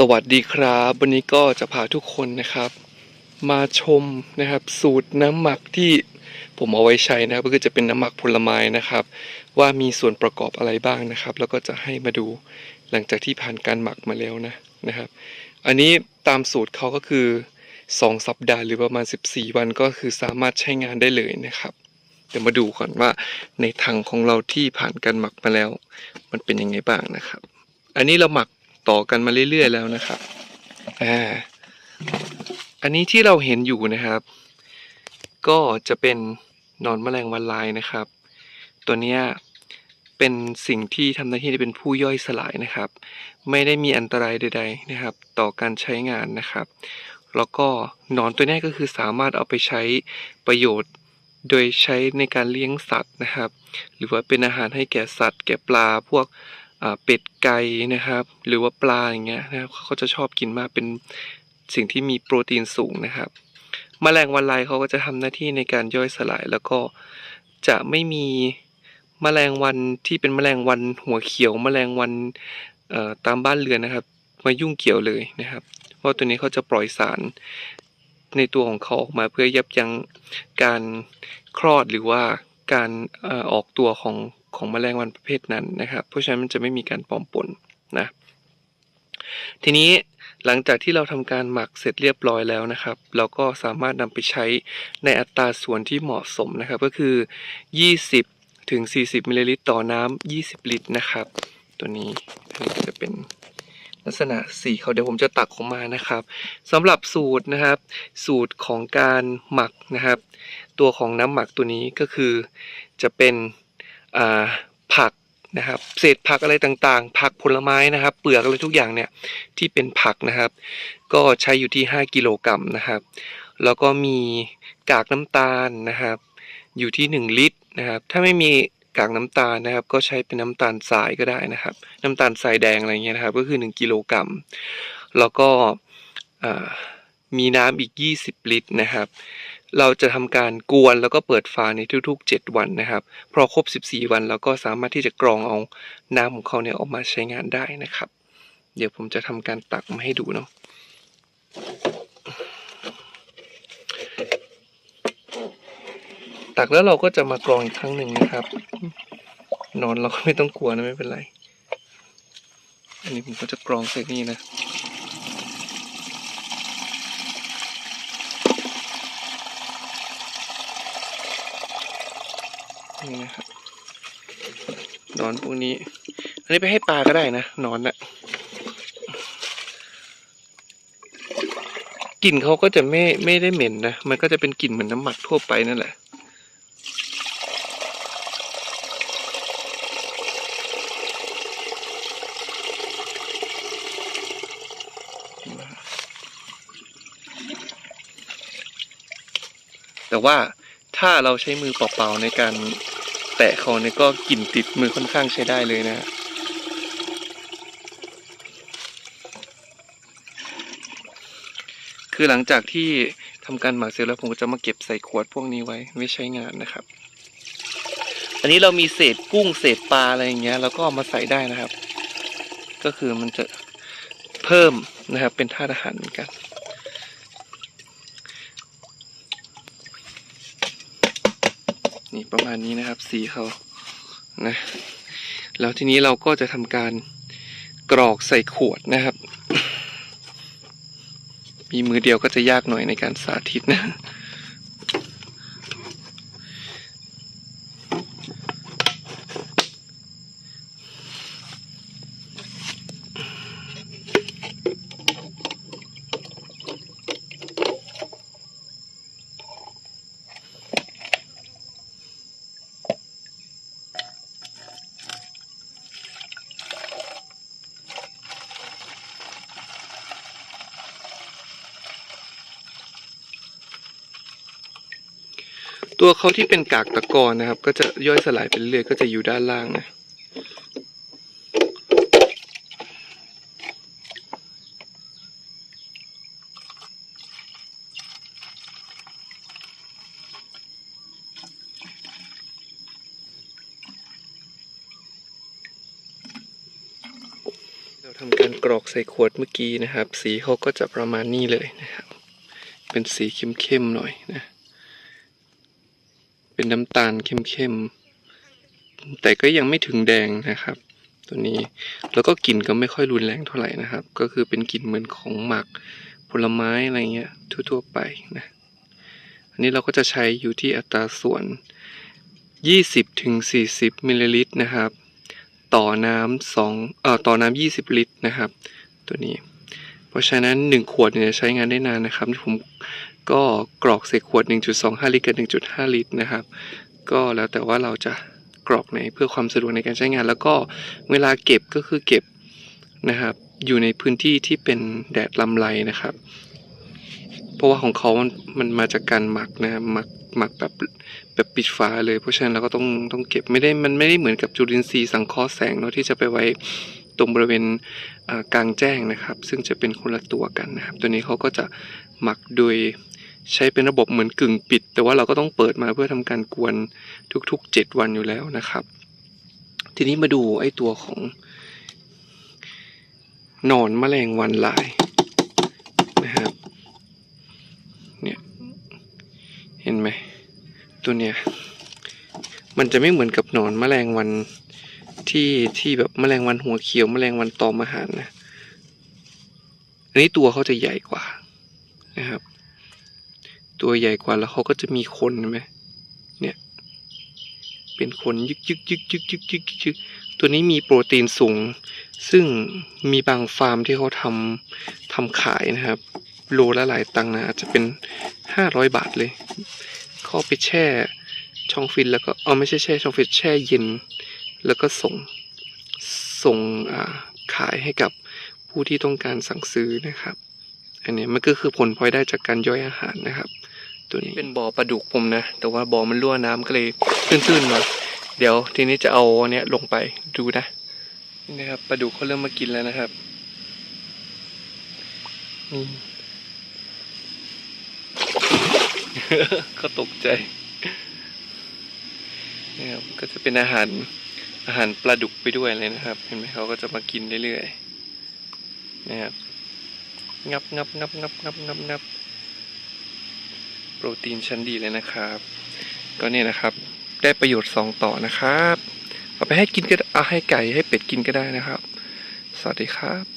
สวัสดีครับ วันนี้ก็จะพาทุกคนนะครับ มาชมนะครับ สูตรน้ำหมักที่ผมเอาไว้ใช้นะครับ ก็คือจะเป็นน้ำหมักผลไม้นะครับ ว่ามีส่วนประกอบอะไรบ้างนะครับ แล้วก็จะให้มาดูหลังจากที่ผ่านการหมักมาแล้วนะนะครับ อันนี้ตามสูตรเขาก็คือ 2 สัปดาห์หรือประมาณ 14 วันก็คือสามารถใช้งานได้เลยนะครับเดี๋ยวมาดูก่อนว่าในถังของเราที่ผ่านการหมักมาแล้ว มันเป็นยังไงบ้างนะครับ อันนี้เราหมัก ต่อกันมาเรื่อยๆแล้วนะครับอ่าอันนี้ที่เราเห็นอยู่นะครับ ก็จะเป็นหนอนแมลงวันลายนะครับ ตัวเนี้ยเป็นสิ่งที่ทำหน้าที่เป็นผู้ย่อยสลายนะครับ ไม่ได้มีอันตรายใด ๆนะครับ ต่อการใช้งานนะครับ แล้วก็หนอนตัวนี้ก็คือสามารถเอาไปใช้ประโยชน์โดยใช้ในการเลี้ยงสัตว์นะครับ หรือว่าเป็นอาหารให้แก่สัตว์ แก่ปลาพวก เป็ดไก่นะครับ หรือว่าปลาอย่างเงี้ยนะครับเขาจะชอบกินมากเป็นสิ่งที่มีโปรตีนสูงนะครับแมลงวันลายเขาก็จะทำหน้าที่ในการย่อยสลาย แล้วก็จะไม่มีแมลงวันที่เป็นแมลงวันหัวเขียวแมลงวันตามบ้านเรือนนะครับ มายุ่งเกี่ยวเลยนะครับ เพราะตัวนี้เขาจะปล่อยสารในตัวของเขาออกมาเพื่อยับยั้งการคลอดหรือว่าการออกตัวของ ของแมลงวันประเภทนั้นนะครับ เพราะฉะนั้นมันจะไม่มีการปอมปนนะ ทีนี้หลังจากที่เราทำการหมักเสร็จเรียบร้อยแล้วนะครับ เราก็สามารถนำไปใช้ในอัตราส่วนที่เหมาะสมนะครับ ก็คือ 20 ถึง 40มิลลิลิตรต่อน้ำ20 ลิตรนะครับ ตัวนี้อันนี้จะเป็นลักษณะสีเขาเดี๋ยวผมจะตักออกมานะครับสำหรับสูตรนะครับ สูตรของการหมักนะครับ ตัวของน้ำหมักตัวนี้ก็คือจะเป็น ผักนะครับ เศษผักอะไรต่างๆ ผักผลไม้นะครับ เปลือกอะไรทุกอย่างเนี่ยที่เป็นผักนะครับ ก็ใช้อยู่ที่ 5 กิโลกรัมนะครับ แล้วก็มีกากน้ำตาลนะครับ อยู่ที่ 1 ลิตรนะครับ ถ้าไม่มีกากน้ำตาลนะครับ ก็ใช้เป็นน้ำตาลทรายก็ได้นะครับ น้ำตาลทรายแดงอะไรเงี้ยนะครับ ก็คือ 1 กิโลกรัม แล้วก็มีน้ำอีก 20 ลิตรนะครับ เราจะทำการกวนแล้วก็เปิดฝาในทุกๆ 7 วันนะครับ พอครบ 14 วันเราก็สามารถที่จะกรองเอาน้ำของเขาเนี่ยออกมาใช้งานได้นะครับ เดี๋ยวผมจะทำการตักมาให้ดูเนาะตักแล้วเราก็จะมากรองอีกครั้งหนึ่งนะครับ นอนเราก็ไม่ต้องกลัวนะไม่เป็นไร อันนี้ผมก็จะกรองใส่นี่นะ นี่นะครับนอนพวกนี้ อันนี้ไปให้ปลาก็ได้นะนอนน่ะกลิ่นเขาก็จะไม่ไม่ได้เหม็นนะ มันก็จะเป็นกลิ่นเหมือนน้ำหมักทั่วไปนั่นแหละแต่ว่าถ้าเราใช้มือเปล่าๆในการ แตะเขาเนี่ยก็กลิ่นติดมือค่อนข้างใช้ได้เลยนะคือหลังจากที่ทำการหมักเสร็จแล้วผมก็จะมาเก็บใส่ขวดพวกนี้ไว้ไว้ใช้งานนะครับ อันนี้เรามีเศษกุ้งเศษปลาอะไรอย่างเงี้ยเราก็เอามาใส่ได้นะครับ ก็คือมันจะเพิ่มนะครับเป็นธาตุอาหารเหมือนกัน นี่ประมาณนี้นะครับ สีเขานะ แล้วทีนี้เราก็จะทำการกรอกใส่ขวดนะครับ มีมือเดียวก็จะยากหน่อยในการสาธิตนะ ตัวเขาที่เป็นกากตะกอนนะครับ ก็จะย่อยสลายไปเรื่อยก็จะอยู่ด้านล่างนะเราทำการกรอกใส่ขวดเมื่อกี้นะครับ สีเขาก็จะประมาณนี้เลยนะครับ เป็นสีเข้มๆหน่อยนะ เป็นน้ำตาลเข้มๆ แต่ก็ยังไม่ถึงแดงนะครับ ตัวนี้ แล้วก็กลิ่นก็ไม่ค่อยรุนแรงเท่าไหร่นะครับ ก็คือเป็นกลิ่นเหมือนของหมักผลไม้อะไรเงี้ยทั่วๆไปนะ อันนี้เราก็จะใช้อยู่ที่อัตราส่วน 20-40มิลลิลิตรนะครับ ต่อน้ำสองเอ่อต่อน้ำ20 ลิตรนะครับ ตัวนี้ เพราะฉะนั้น 1 ขวดเนี่ยใช้งานได้นานนะครับผม ก็กรอกใส่ขวด 1.25 ลิตรกับ 1.5 ลิตรนะครับ ก็แล้วแต่ว่าเราจะกรอกในเพื่อความสะดวกในการใช้งาน แล้วก็เวลาเก็บก็คือเก็บนะครับ อยู่ในพื้นที่ที่เป็นแดดลำไรนะครับ เพราะว่าของเขามันมันมาจากการหมักนะหมักหมักแบบแบบปิดฝาเลยเพราะฉะนั้นเราก็ต้องต้องเก็บไม่ได้มันไม่ได้เหมือนกับจุลินทรีย์สังเคราะห์แสงเนาะที่จะไปไว้ตรงบริเวณกลางแจ้งนะครับ ซึ่งจะเป็นคนละตัวกันนะครับ ตัวนี้เขาก็จะหมักโดย ใช้เป็นระบบเหมือนกึ่งปิด แต่ว่าเราก็ต้องเปิดมาเพื่อทำการกวนทุกๆ 7 วันอยู่แล้วนะครับ ทีนี้มาดูไอ้ตัวของหนอนแมลงวันลายนะครับเนี่ยเห็นไหมตัวเนี้ยมันจะไม่เหมือนกับหนอนแมลงวันที่ที่แบบแมลงวันหัวเขียวแมลงวันตอมอาหารนะอันนี้ตัวเขาจะใหญ่กว่านะครับ ตัวใหญ่กว่าแล้วเขาก็จะมีคนไหมเนี่ย เป็นคนยึกยึกยึกยึกยึกยึกยึกตัวนี้มีโปรตีนสูง ซึ่งมีบางฟาร์มที่เขาทำทำขายนะครับ โลละหลายตังค์นะอาจจะเป็นห้าร้อยบาทเลยเขาไปแช่ช่องฟินแล้วก็เออไม่ใช่แช่ช่องฟินแช่เย็น แล้วก็ส่งส่งอ่าขายให้กับผู้ที่ต้องการสั่งซื้อนะครับ อันนี้มันก็คือผลพลอยได้จากการย่อยอาหารนะครับ ตัวนี้เป็นบ่อปลาดุกผมนะ แต่ว่าบ่อมันรั่วน้ำก็เลยตื้นๆหน่อยเดี๋ยวทีนี้จะเอาเนี้ยลงไปดูนะนี่นะครับปลาดุกเขาเริ่มมากินแล้วนะครับนี่ก็ตกใจนะครับก็จะเป็นอาหารอาหารปลาดุกไปด้วยเลยนะครับ เห็นไหมเขาก็จะมากินเรื่อยๆนะครับงับงับงับงับงับงับงับ โปรตีนชั้นดีเลยนะครับ ก็เนี่ยนะครับ ได้ประโยชน์สองต่อนะครับ เอาไปให้กินก็เอาให้ไก่ให้เป็ดกินก็ได้นะครับ สวัสดีครับ